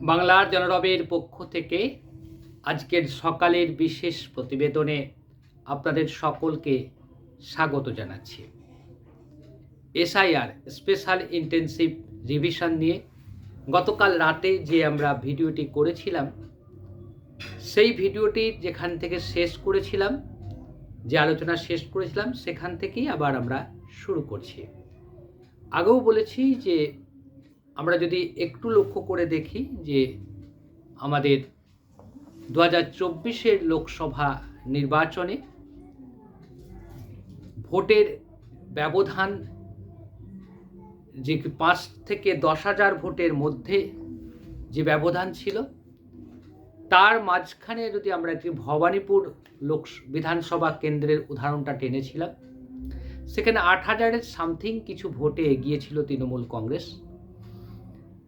বাংলার জনরবের পক্ষ থেকে আজকের সকালের বিশেষ প্রতিবেদনে আপনাদের সকলকে স্বাগত জানাচ্ছি। এসআইআর স্পেশাল ইন্টেনসিভ রিভিশন নিয়ে গতকাল রাতে যে আমরা ভিডিওটি করেছিলাম, সেই ভিডিওটি যেখান থেকে শেষ করেছিলাম, যে আলোচনা শেষ করেছিলাম, সেখান থেকেই আবার আমরা শুরু করছি। আগেও বলেছি যে আমরা যদি একটু লক্ষ্য করে দেখি যে আমাদের দু হাজার চব্বিশের লোকসভা নির্বাচনে ভোটের ব্যবধান যে পাঁচ থেকে দশ হাজার ভোটের মধ্যে যে ব্যবধান ছিল, তার মাঝখানে যদি আমরা একটি ভবানীপুর লোক বিধানসভা কেন্দ্রের উদাহরণটা টেনেছিলাম, সেখানে আট হাজারের সামথিং কিছু ভোটে এগিয়েছিল তৃণমূল কংগ্রেস।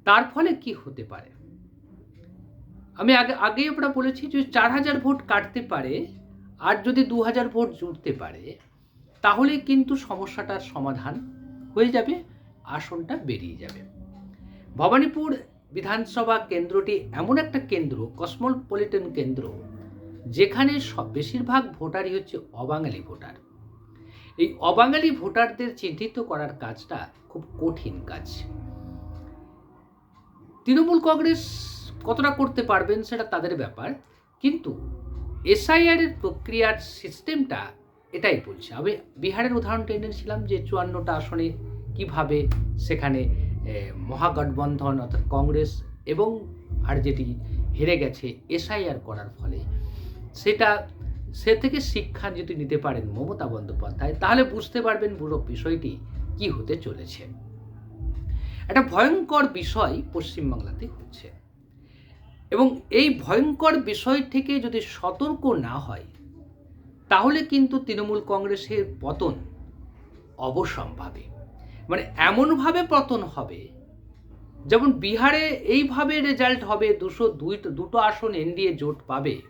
তার ফলে কি হতে পারে? আমি আগে, আগেই আমরা বলেছি যে চার হাজার ভোট কাটতে পারে, আর যদি দু হাজার ভোট জুড়তে পারে তাহলে কিন্তু সমস্যাটার সমাধান হয়ে যাবে, আসনটা বেরিয়ে যাবে। ভবানীপুর বিধানসভা কেন্দ্রটি এমন একটা কেন্দ্র, কসমোপলিটন কেন্দ্র, যেখানে সব, বেশিরভাগ ভোটারই হচ্ছে অবাঙালি ভোটার। এই অবাঙালি ভোটারদের চিহ্নিত করার কাজটা খুব কঠিন কাজ। তৃণমূল কংগ্রেস কতটা করতে পারবেন সেটা তাদের ব্যাপার, কিন্তু এসআইআর এর প্রক্রিয়ার সিস্টেমটা এটাই বলছে। আমি বিহারের উদাহরণ টেনেছিলাম যে চুয়ান্নটা আসনে কীভাবে সেখানে মহাগঠবন্ধন অর্থাৎ কংগ্রেস এবং আর যেটি হেরে গেছে এসআইআর করার ফলে। সেটা, সে থেকে শিক্ষা যদি নিতে পারেন মমতা বন্দ্যোপাধ্যায়, তাহলে বুঝতে পারবেন পুরো বিষয়টি কি হতে চলেছে। একটা ভয়ঙ্কর বিষয় পশ্চিমবাংলাতে হচ্ছে। এবং এই ভয়ঙ্কর বিষয় থেকে যদি সতর্ক না হয়, তাহলে কিন্তু তৃণমূল কংগ্রেসের পতন অবসম্ভাবী। মানে এমনভাবে পতন হবে, যেমন বিহারে এইভাবে রেজাল্ট হবে, দুশো দুই, দুটো আসন এনডিএ জোট পাবে।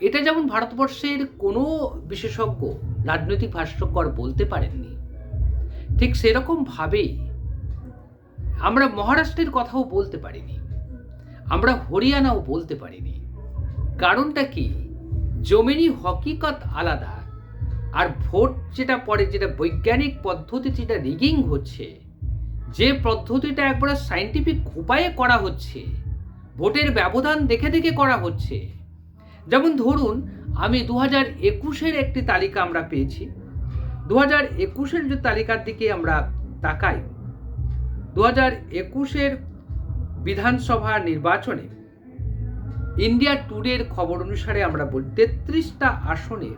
এটা যেমন ভারতবর্ষের কোনো বিশেষজ্ঞ রাজনৈতিক ভাষ্যকর বলতে পারেননি, ঠিক সেরকমভাবেই আমরা মহারাষ্ট্রের কথাও বলতে পারিনি। আমরা হরিয়ানাও বলতে পারিনি। কারণটা কি? জমিনি হকিকত আলাদা, আর ভোট যেটা পরে যেটা বৈজ্ঞানিক পদ্ধতি যেটা রিগিং হচ্ছে, যে পদ্ধতিটা একবারে সাইন্টিফিক উপায়ে করা হচ্ছে, ভোটের ব্যবধান দেখে দেখে করা হচ্ছে। যেমন ধরুন, আমি দু হাজার একুশের একটি তালিকা আমরা পেয়েছি। দু হাজার একুশের যে তালিকার দিকে আমরা তাকাই দু হাজার একুশের বিধানসভা নির্বাচনে ইন্ডিয়া টুডের খবর অনুসারে আমরা বলি, তেত্রিশটা আসনে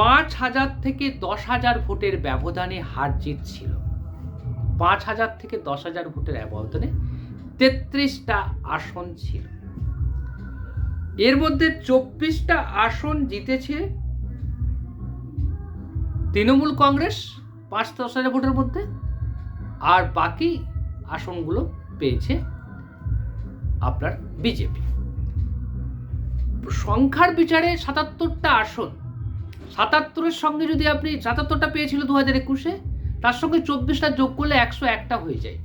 পাঁচ হাজার থেকে দশ হাজার ভোটের ব্যবধানে হার জিত ছিল পাঁচ হাজার থেকে দশ হাজার ভোটের ব্যবধানে তেত্রিশটা আসন ছিল। এর মধ্যে চব্বিশটা আসন জিতেছে তৃণমূল কংগ্রেস, পাঁচ দশ হাজার ভোটের মধ্যে আর বাকি আসনগুলো পেয়েছে আপনার বিজেপি। সংখ্যার বিচারে সাতাত্তরটা আসন, সাতাত্তরের সঙ্গে যদি আপনি সাতাত্তরটা পেয়েছিল দু হাজার একুশে, তার সঙ্গে চব্বিশটা যোগ করলে একশো একটা হয়ে যায়।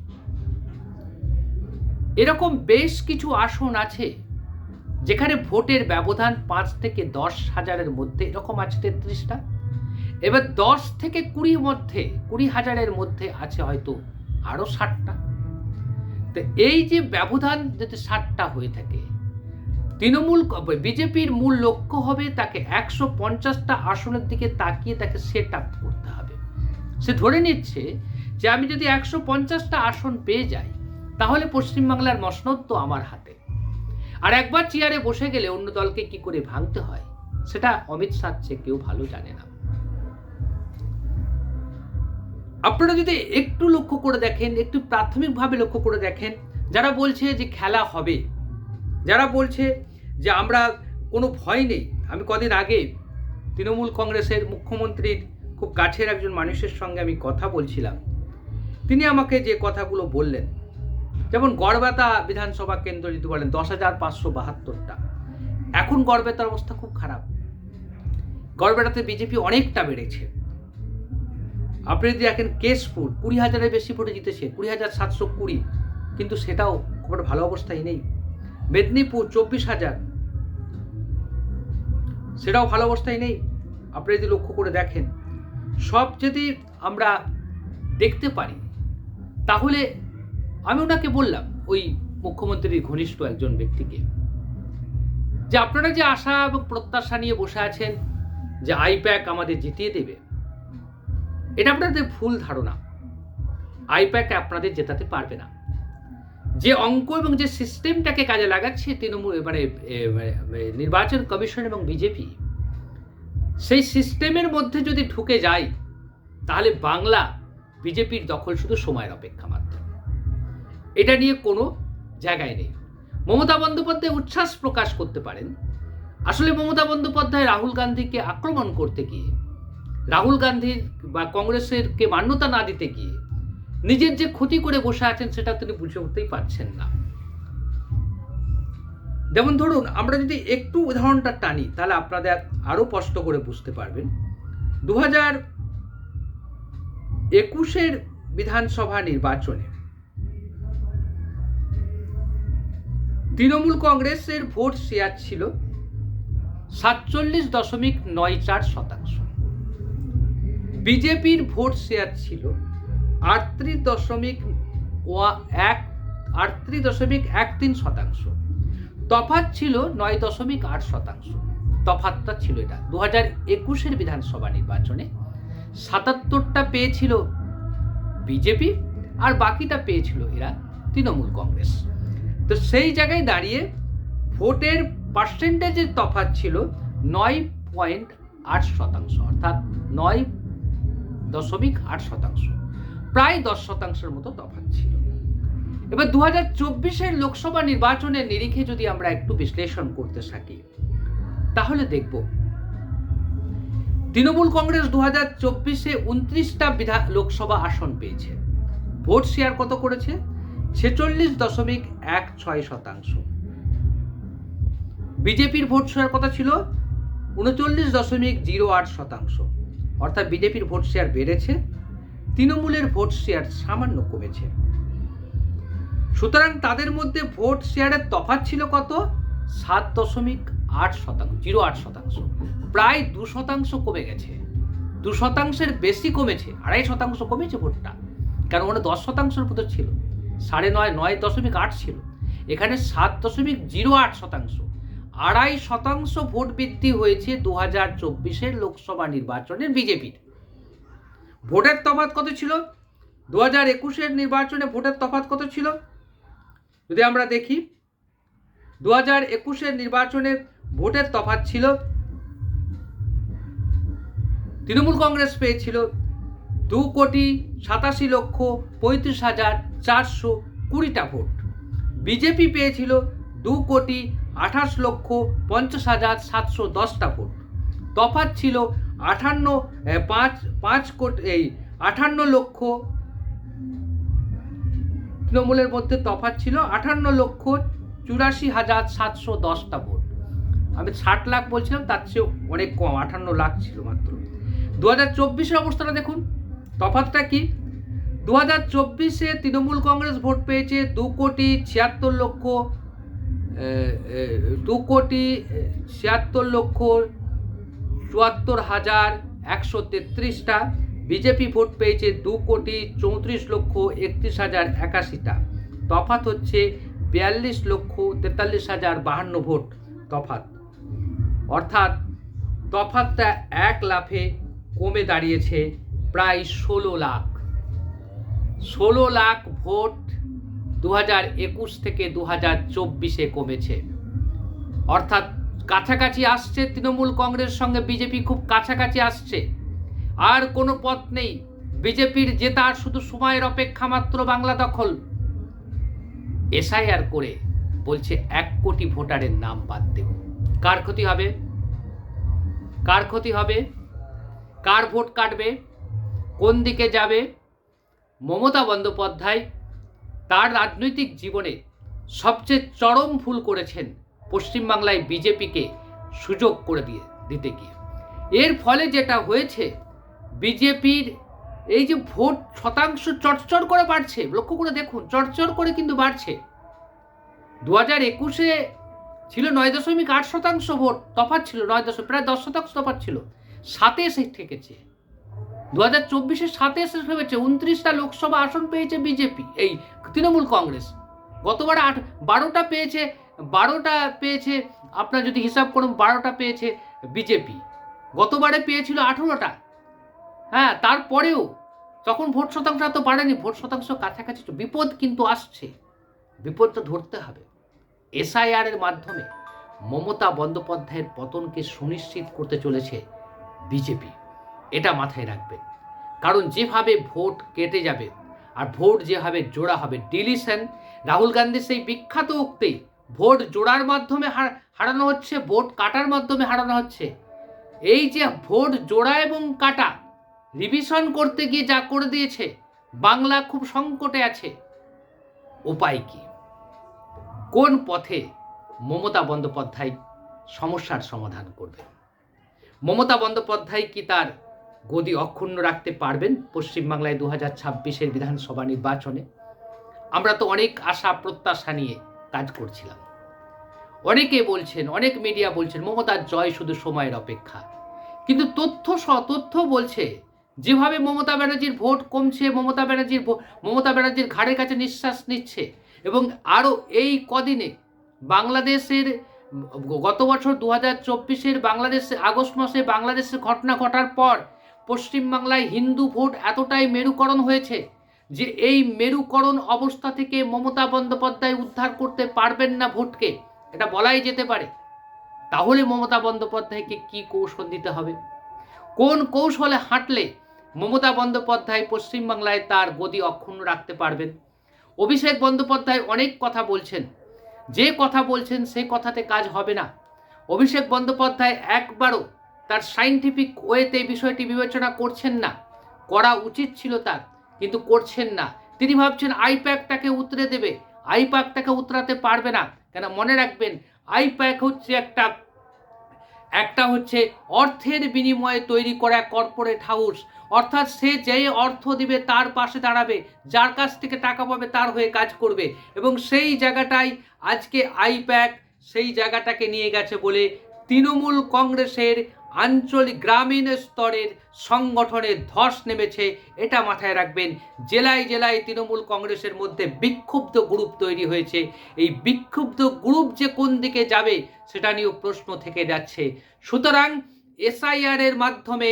এরকম বেশ কিছু আসন আছে যেখানে ভোটের ব্যবধান পাঁচ থেকে দশ হাজারের মধ্যে, এরকম আছে তেত্রিশটা। এবার দশ থেকে কুড়ির মধ্যে, কুড়ি হাজারের মধ্যে আছে হয়তো আরও ষাটটা। তো এই যে ব্যবধান যদি ষাটটা হয়ে থাকে, তৃণমূল বিজেপির মূল লক্ষ্য হবে তাকে একশো পঞ্চাশটা আসনের দিকে তাকিয়ে তাকে সেট আপ করতে হবে। সে ধরে নিচ্ছে যে আমি যদি একশো পঞ্চাশটা আসন পেয়ে যাই, তাহলে পশ্চিমবাংলার মসনদ তো আমার হাতে। আর একবার চেয়ারে বসে গেলে অন্য দলকে কি করে ভাঙতে হয়, সেটা অমিত শাহ কেউ ভালো জানে না। আপনারা যদি একটু লক্ষ্য করে দেখেন, একটু প্রাথমিকভাবে লক্ষ্য করে দেখেন, যারা বলছে যে খেলা হবে, যারা বলছে যে আমরা কোনো ভয় নেই, আমি কদিন আগে তৃণমূল কংগ্রেসের মুখ্যমন্ত্রীর খুব কাছের একজন মানুষের সঙ্গে আমি কথা বলছিলাম। তিনি আমাকে যে কথাগুলো বললেন, যেমন গড়বেতা বিধানসভা কেন্দ্র যদি বলেন, দশ হাজার পাঁচশো বাহাত্তরটা। এখন গড়বেতার অবস্থা খুব খারাপ। গড়বেতাতে বিজেপি অনেকটা বেড়েছে। আপনি যদি দেখেন কেশপুর কুড়ি হাজারের বেশি ভোটে জিতেছে, কুড়ি হাজার সাতশো কুড়ি। কিন্তু সেটাও খুব একটা ভালো অবস্থায় নেই। মেদিনীপুর চব্বিশ হাজার, সেটাও ভালো অবস্থায় নেই। আপনি যদি লক্ষ্য করে দেখেন, সব যদি আমরা দেখতে পারি, তাহলে আমি ওনাকে বললাম, ওই মুখ্যমন্ত্রীর ঘনিষ্ঠ একজন ব্যক্তিকে, যে আপনারা যে আশা এবং প্রত্যাশা নিয়ে বসে আছেন, যে আইপ্যাক আমাদের জিতিয়ে দেবে এটা আপনাদের ভুল ধারণা। আইপ্যাক আপনাদের জেতাতে পারবে না। যে অঙ্ক এবং যে সিস্টেমটাকে কাজে লাগাচ্ছে তৃণমূল মানে নির্বাচন কমিশন এবং বিজেপি, সেই সিস্টেমের মধ্যে যদি ঢুকে যায়, তাহলে বাংলা বিজেপির দখল শুধু সময়ের অপেক্ষা মাত্র। এটা নিয়ে কোনো জায়গায় নেই। মমতা বন্দ্যোপাধ্যায় উচ্ছ্বাস প্রকাশ করতে পারেন। আসলে মমতা বন্দ্যোপাধ্যায় রাহুল গান্ধীকে আক্রমণ করতে গিয়ে রাহুল গান্ধীর বা কংগ্রেসের কে মান্যতা না দিতে গিয়ে নিজের যে ক্ষতি করে বসে আছেন, সেটা তিনি বুঝে উঠতেই পারছেন না। যেমন ধরুন, আমরা যদি একটু উদাহরণটা টানি, তাহলে আপনাদের আরও স্পষ্ট করে বুঝতে পারবেন। দু হাজার একুশের বিধানসভা নির্বাচনে তৃণমূল কংগ্রেসের ভোট শেয়ার ছিল সাতচল্লিশ দশমিক নয় চার শতাংশ। বিজেপির ভোট শেয়ার ছিল আটত্রিশ দশমিক ওয়া- এক, আটত্রিশ দশমিক এক তিন শতাংশ। তফাৎ ছিল নয় দশমিক আট শতাংশ। তফাৎটা ছিল এটা। দু হাজার একুশের বিধানসভা নির্বাচনে সাতাত্তরটা পেয়েছিল বিজেপি আর বাকিটা পেয়েছিল এরা তৃণমূল কংগ্রেস। তো সেই জায়গায় দাঁড়িয়ে ভোটের পার্সেন্টেজের তফাৎ ছিল নয় পয়েন্ট আট শতাংশ, অর্থাৎ নয় দশমিক আট শতাংশ। প্রায় দশ শতাংশের মতো তফাৎ ছিল। এবার দু হাজার চব্বিশের লোকসভা নির্বাচনের নিরিখে যদি আমরা একটু বিশ্লেষণ করতে থাকি, তাহলে দেখব তৃণমূল কংগ্রেস দু হাজার চব্বিশে উনত্রিশটা বিধা লোকসভা আসন পেয়েছে। ভোট শেয়ার কত করেছে? ছেচল্লিশ দশমিক এক ছয় শতাংশ। বিজেপির ভোট শেয়ার কত ছিল? উনচল্লিশ দশমিক জিরো আট শতাংশ। অর্থাৎ বিজেপির ভোট শেয়ার বেড়েছে, তৃণমূলের ভোট শেয়ার সামান্য কমেছে। সুতরাং তাদের মধ্যে ভোট শেয়ারের তফাৎ ছিল কত? সাত দশমিক আট শতাংশ, জিরো আট শতাংশ। প্রায় দু শতাংশ কমে গেছে। দু শতাংশের বেশি কমেছে, আড়াই শতাংশ কমেছে ভোটটা। কারণ ওখানে দশ শতাংশের মতো ছিল, সাড়ে নয় নয় দশমিক আট ছিল। এখানে সাত দশমিক জিরো আট শতাংশ। আড়াই শতাংশ ভোট বৃদ্ধি হয়েছে দু হাজার চব্বিশের লোকসভা নির্বাচনের বিজেপির। ভোটের তফাত কত ছিল? দু হাজার একুশের নির্বাচনে ভোটের তফাত কত ছিল? যদি আমরা দেখি দু হাজার একুশের নির্বাচনে ভোটের তফাত ছিল, তৃণমূল কংগ্রেস পেয়েছিল দু কোটি সাতাশি লক্ষ পঁয়ত্রিশ হাজার চারশো কুড়িটা ভোট। বিজেপি পেয়েছিল দু কোটি আঠাশ লক্ষ পঞ্চাশ হাজার সাতশো দশটা ভোট। তফাৎ ছিল আঠান্ন পাঁচ পাঁচ কোটি, এই আঠান্ন লক্ষ, তৃণমূলের মধ্যে তফাৎ ছিল আঠান্ন লক্ষ চুরাশি হাজার সাতশো দশটা ভোট। আমি ষাট লাখ বলছিলাম, তার চেয়ে অনেক কম, আঠান্ন লাখ ছিল মাত্র। দু হাজার চব্বিশের অবস্থাটা দেখুন, তফাৎটা কি? দু হাজার চব্বিশে তৃণমূল কংগ্রেস ভোট পেয়েছে দু কোটি ছিয়াত্তর লক্ষ দু কোটি ছিয়াত্তর লক্ষ, চুয়াত্তর হাজার একশো তেত্রিশটা। বিজেপি ভোট পেয়েছে দু কোটি চৌত্রিশ লক্ষ একত্রিশ হাজার একাশিটা। তফাত হচ্ছে বিয়াল্লিশ লক্ষ তেতাল্লিশ হাজার বাহান্ন ভোট তফাৎ। অর্থাৎ তফাৎটা এক লাফে কমে দাঁড়িয়েছে প্রায় ষোলো লাখ। ষোলো লাখ ভোট দু একুশ থেকে দু হাজার চব্বিশে কমেছে। অর্থাৎ কাছাকাছি আসছে তৃণমূল কংগ্রেস সঙ্গে বিজেপি, খুব কাছাকাছি আসছে। আর কোনো পথ নেই। বিজেপির জেতার শুধু সময়ের অপেক্ষা মাত্র বাংলা দখল। এসআইআর করে বলছে এক কোটি ভোটারের নাম বাদ দেব। কার ক্ষতি হবে? কার ক্ষতি হবে? কার ভোট কাটবে? কোন দিকে যাবে? মমতা বন্দ্যোপাধ্যায় তার রাজনৈতিক জীবনে সবচেয়ে চরম ভুল করেছেন পশ্চিমবাংলায় বিজেপিকে সুযোগ করে দিয়ে দিতে গিয়ে। এর ফলে যেটা হয়েছে, বিজেপির এই যে ভোট শতাংশ চটচড় করে বাড়ছে, লক্ষ্য করে দেখুন চটচড় করে কিন্তু বাড়ছে। দু হাজার একুশে ছিল নয় দশমিক আট শতাংশ ভোট, তফাৎ ছিল নয় দশমিক প্রায় দশ শতাংশ তফাৎ ছিল। সাতে এসে ঠেকেছে। দু হাজার চব্বিশে এসে ভেবেছে উনত্রিশটা লোকসভা আসন পেয়েছে বিজেপি, এই তৃণমূল কংগ্রেস। গতবার আট, বারোটা পেয়েছে বারোটা পেয়েছে, আপনার যদি হিসাব করুন, বারোটা পেয়েছে বিজেপি। গতবারে পেয়েছিল আঠেরোটা। হ্যাঁ তারপরেও তখন ভোট শতাংশ এত বাড়েনি, ভোট শতাংশ কাছাকাছি। বিপদ কিন্তু আসছে। বিপদটা ধরতে হবে। এসআইআর এর মাধ্যমে মমতা বন্দ্যোপাধ্যায়ের পতনকে সুনিশ্চিত করতে চলেছে বিজেপি। এটা মাথায় রাখবেন। কারণ যেভাবে ভোট কেটে যাবে আর ভোট যেভাবে জোড়া হবে, ডিলিশন, রাহুল গান্ধীর সেই বিখ্যাত উক্তি, ভোট জোড়ার মাধ্যমে হারানো হচ্ছে, ভোট কাটার মাধ্যমে হারানো হচ্ছে। এই যে ভোট জোড়া এবং কাটা, রিভিশন করতে গিয়ে যা করে দিয়েছে, বাংলা খুব সংকটে আছে। উপায় কি? কোন পথে মমতা বন্দ্যোপাধ্যায় সমস্যার সমাধান করবে? মমতা বন্দ্যোপাধ্যায় কি তার গদি অক্ষুণ্ণ রাখতে পারবেন পশ্চিমবাংলায় দু হাজার ছাব্বিশের বিধানসভা নির্বাচনে। আমরা তো অনেক আশা, প্রত্যাশা নিয়ে কাজ করছিলাম। অনেকে বলছেন, অনেক মিডিয়া বলছেন মমতার জয় শুধু সময়ের অপেক্ষা। কিন্তু তথ্য স- তথ্য বলছে, যেভাবে মমতা ব্যানার্জির ভোট কমছে, মমতা ব্যানার্জির মমতা ব্যানার্জির ঘাড়ের কাছে নিঃশ্বাস নিচ্ছে, এবং আরও এই কদিনে বাংলাদেশের, গত বছর দু হাজার চব্বিশের বাংলাদেশে, আগস্ট মাসে বাংলাদেশের ঘটনা ঘটার পর পশ্চিমবাংলায় হিন্দু ভোট এতটাই মেরুকরণ হয়েছে যে এই মেরুকরণ অবস্থা থেকে মমতা বন্দ্যোপাধ্যায় উদ্ধার করতে পারবেন না ভোটকে। এটা বলাই যেতে পারে। তাহলে মমতা বন্দ্যোপাধ্যায়কে কি কৌশল দিতে হবে? কোন কৌশলে হাঁটলে মমতা বন্দ্যোপাধ্যায় পশ্চিমবাংলায় তার গদি অক্ষুণ্ণ রাখতে পারবেন? অভিষেক বন্দ্যোপাধ্যায় অনেক কথা বলছেন। যে কথা বলছেন সে কথাতে কাজ হবে না। অভিষেক বন্দ্যোপাধ্যায় একবারও তার সাইন্টিফিক ওয়েতে বিষয়টি বিবেচনা করছেন না। করা উচিত ছিল তার, কিন্তু করছেন না। তিনি ভাবছেন আইপ্যাকটাকে উতরে দেবে। আইপ্যাকটাকে উতরাতে পারবে না। কেন মনে রাখবেন আইপ্যাক হচ্ছে একটা একটা হচ্ছে অর্থের বিনিময়ে তৈরি করা কর্পোরেট হাউস অর্থাৎ সে যে অর্থ দিবে তার পাশে দাঁড়াবে, যার কাছ থেকে টাকা পাবে তার হয়ে কাজ করবে। এবং সেই জায়গাটাই আজকে আইপ্যাক সেই জায়গাটাকে নিয়ে গেছে বলে তৃণমূল কংগ্রেসের আঞ্চলিক গ্রামীণ স্তরের সংগঠনের ধস নেমেছে, এটা মাথায় রাখবেন। জেলায় জেলায় তৃণমূল কংগ্রেসের মধ্যে বিক্ষুব্ধ গ্রুপ তৈরি হয়েছে। এই বিক্ষুব্ধ গ্রুপ যে কোন দিকে যাবে, সেটা নিয়েও প্রশ্ন থেকে যাচ্ছে। সুতরাং এসআইআর এর মাধ্যমে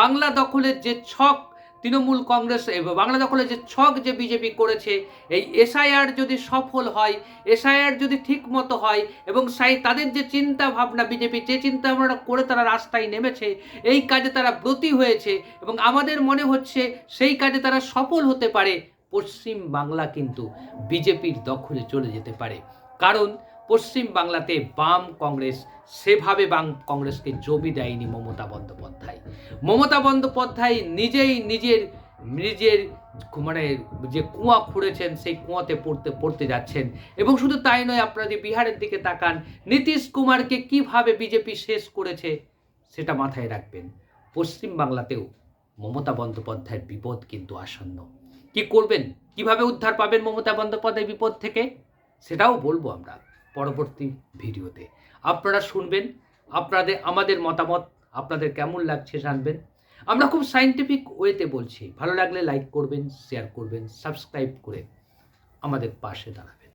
বাংলা দখলের যে ছক তৃণমূল কংগ্রেস বাংলা দখলের যে ছক যে বিজেপি করেছে, এই এসআইআর যদি সফল হয়, এসআইআর যদি ঠিক মতো হয়, এবং সাই তাদের যে চিন্তা ভাবনা বিজেপি, যে চিন্তা ভাবনা করে তারা রাস্তায় নেমেছে, এই কাজে তারা ব্রতী হয়েছে, এবং আমাদের মনে হচ্ছে সেই কাজে তারা সফল হতে পারে, পশ্চিম বাংলা কিন্তু বিজেপির দখলে চলে যেতে পারে। কারণ পশ্চিম বাংলাতে বাম কংগ্রেস, সেভাবে বাম কংগ্রেসকে জমি দেয়নি মমতা বন্দ্যোপাধ্যায়। মমতা বন্দ্যোপাধ্যায় নিজেই নিজের নিজের মানে যে কুয়া খুঁড়েছেন, সেই কুয়াতে পড়তে পড়তে যাচ্ছেন। এবং শুধু তাই নয়, আপনারা যে বিহারের দিকে তাকান, নীতিশ কুমারকে কীভাবে বিজেপি শেষ করেছে, সেটা মাথায় রাখবেন। পশ্চিম বাংলাতেও মমতা বন্দ্যোপাধ্যায়ের বিপদ কিন্তু আসন্ন। কি করবেন? কীভাবে উদ্ধার পাবেন মমতা বন্দ্যোপাধ্যায় বিপদ থেকে? সেটাও বলব আমরা। পরবর্তী ভিডিওতে। আপনারা শুনবেন, আপনাদের, আমাদের মতামত, আপনাদের কেমন লাগছে জানবেন। আমরা খুব সাইন্টিফিক ওয়েতে বলছি। ভালো লাগলে লাইক করবেন শেয়ার করবেন সাবস্ক্রাইব করে আমাদের পাশে দাঁড়ান।